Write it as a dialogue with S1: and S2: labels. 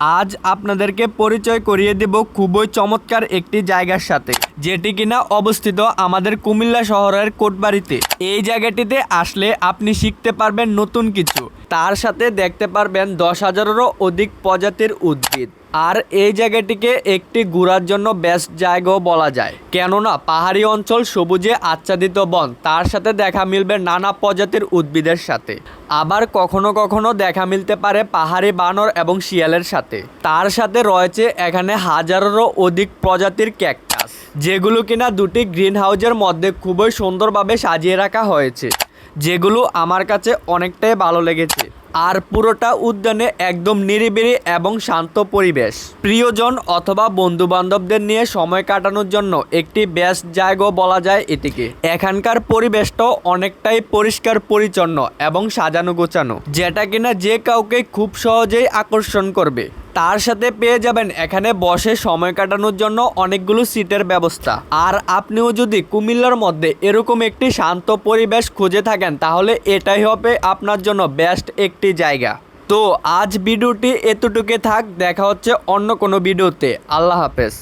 S1: আজ আপনাদেরকে পরিচয় করিয়ে দেব খুবই চমৎকার একটি জায়গার সাথে, যেটি কিনা অবস্থিত আমাদের কুমিল্লা শহরের কোটবাড়িতে। এই জায়গাটিতে আসলে আপনি শিখতে পারবেন নতুন কিছু। তার সাথে দেখতে পারবেন দশ হাজারেরও অধিক প্রজাতির উদ্ভিদ। আর এই জায়গাটিকে একটি ঘোরার জন্য বেস্ট জায়গাও বলা যায়। কেননা, পাহাড়ি অঞ্চল সবুজে আচ্ছাদিত বন, তার সাথে দেখা মিলবে নানা প্রজাতির উদ্ভিদের সাথে। আবার কখনো কখনো দেখা মিলতে পারে পাহাড়ি বানর এবং শিয়ালের সাথে। তার সাথে রয়েছে এখানে হাজারেরও অধিক প্রজাতির ক্যাকটাস, যেগুলো কিনা দুটি গ্রিন হাউজের মধ্যে খুবই সুন্দরভাবে সাজিয়ে রাখা হয়েছে। যেগুলো আমার কাছে অনেকটাই ভালো লেগেছে। আর পুরোটা উদ্যানে একদম নিরিবিলি এবং শান্ত পরিবেশ। প্রিয়জন অথবা বন্ধু বান্ধবদের নিয়ে সময় কাটানোর জন্য একটি বেস্ট জায়গাও বলা যায় এটিকে। এখানকার পরিবেশটাও অনেকটাই পরিষ্কার পরিচ্ছন্ন এবং সাজানো গোছানো, যেটা কিনা যে কাউকে খুব সহজেই আকর্ষণ করবে। তার সাথে পেয়ে যাবেন এখানে বসে সময় কাটানোর জন্য অনেকগুলো সিটের ব্যবস্থা। আর আপনিও যদি কুমিল্লার মধ্যে এরকম একটি শান্ত পরিবেশ খুঁজে থাকেন, তাহলে এটাই হবে আপনার জন্য বেস্ট একটি জায়গা। তো আজ ভিডিওটি এতটুকু থাক দেখা হচ্ছে অন্য কোনো ভিডিওতে। আল্লাহ হাফেজ।